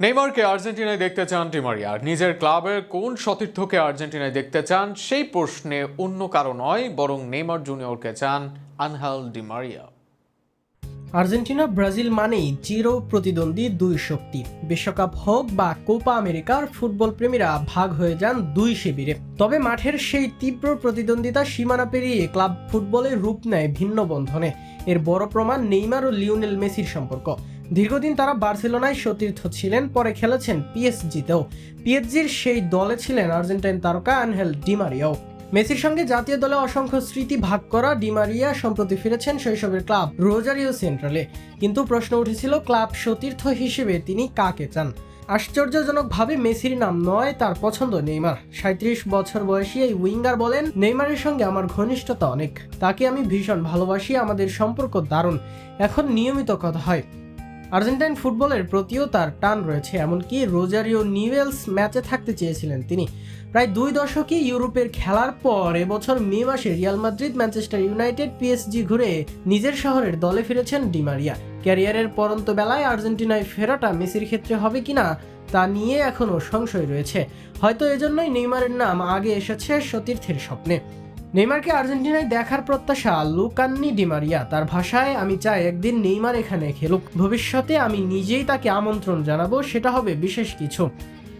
নেইমারকে আর্জেন্টিনায় দেখতে চান ডিমারিয়া নিজের ক্লাবের কোন সতীর্থকে আর্জেন্টিনায় দেখতে চান সেই প্রশ্নে অন্য কারও নয়, বরং নেইমার জুনিয়রকে চান আনহাল ডিমারিয়া আর্জেন্টিনা, ব্রাজিল মানেই চির প্রতিদ্বন্দ্বী দুই শক্তি। বিশ্বকাপ হোক বা কোপা আমেরিকার ফুটবল প্রেমীরা ভাগ হয়ে যান দুই শিবিরে। তবে মাঠের সেই তীব্র প্রতিদ্বন্দ্বিতা সীমানা পেরিয়ে ক্লাব ফুটবলে রূপ নেয় ভিন্ন বন্ধনে। এর বড় প্রমাণ নেইমার ও লিওনেল মেসির সম্পর্ক। দীর্ঘদিন তারা বার্সেলোনায় সতীর্থ ছিলেন, পরে খেলেছেন পিএসজিতেও। পিএসজির সেই দলে ছিলেন আর্জেন্টাইন তারকা আনহেল ডিমারিয়াও মেসির সঙ্গে জাতীয় দলে অসংখ্য স্মৃতি ভাগ করা ডিমারিয়া সম্প্রতি ফিরেছেন শৈশবের ক্লাব রোজারিও সেন্ট্রালে। কিন্তু প্রশ্ন উঠেছিল ক্লাব সতীর্থ হিসেবে তিনি কাকে চান? আশ্চর্যজনকভাবে মেসির নাম নয়, তার পছন্দ নেইমার। সাঁত্রিশ বছর বয়সী এই উইঙ্গার বলেন, নেইমারের সঙ্গে আমার ঘনিষ্ঠতা অনেক। তাকে আমি ভীষণ ভালোবাসি, আমাদের সম্পর্ক দারুণ। এখন নিয়মিত কথা হয়। আর্জেন্টাইন ফুটবলের প্রতিও তার টান রয়েছে, এমনকি রোজারিও নিউয়েলস ম্যাচে থাকতে চেয়েছিলেন তিনি। প্রায় দুই দশকে ইউরোপের খেলার পর এবছর মে মাসে Real Madrid, Manchester United, PSG ঘুরে নিজের শহরের দলে ফিরেছেন ডিমারিয়া ক্যারিয়ারের পরন্ত বেলায় আর্জেন্টিনায় ফেরাটা মেসির ক্ষেত্রে হবে কিনা তা নিয়ে এখনও সংশয় রয়েছে। হয়তো এজন্যই নেইমারের নাম আগে এসেছে সতীর্থের স্বপ্নে। নেইমারকে আর্জেন্টিনায় দেখার প্রত্যাশা লুকান্নি ডিমারিয়া তার ভাষায়, আমি চাই একদিন নেইমার এখানে খেলুক। ভবিষ্যতে আমি নিজেই তাকে আমন্ত্রণ জানাব, সেটা হবে বিশেষ কিছু।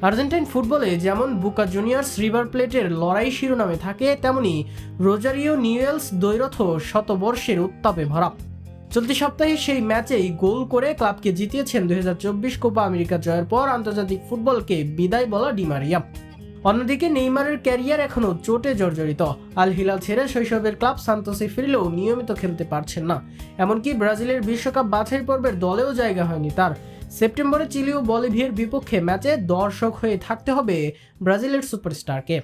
আর্জেন্টাইন ফুটবলে যেমন বুকা জুনিয়র্স রিভার প্লেটের লড়াই শিরোনামে থাকে, তেমনি রোজারিও নিউয়েলস দৈরথ শতবর্ষের উত্তাপে ভরা। চলতি সপ্তাহে সেই ম্যাচেই গোল করে ক্লাবকে জিতিয়েছেন দুই হাজার চব্বিশ কোপা আমেরিকা জয়ের পর আন্তর্জাতিক ফুটবলকে বিদায় বলা ডিমারিয়া অন্যদিকে নেইমারের ক্যারিয়ার এখনও চোটে জর্জরিত। আল হিলাল ছেড়ে শৈশবের ক্লাব সান্তোসে ফিরলেও নিয়মিত খেলতে পারছেন না। এমনকি ব্রাজিলের বিশ্বকাপ বাছাই পর্বের দলেও জায়গা হয়নি তার। সেপ্টেম্বরে চিলি ও বলিভিয়ার বিপক্ষে ম্যাচে দর্শক হয়ে থাকতে হবে ব্রাজিলের সুপারস্টারকে।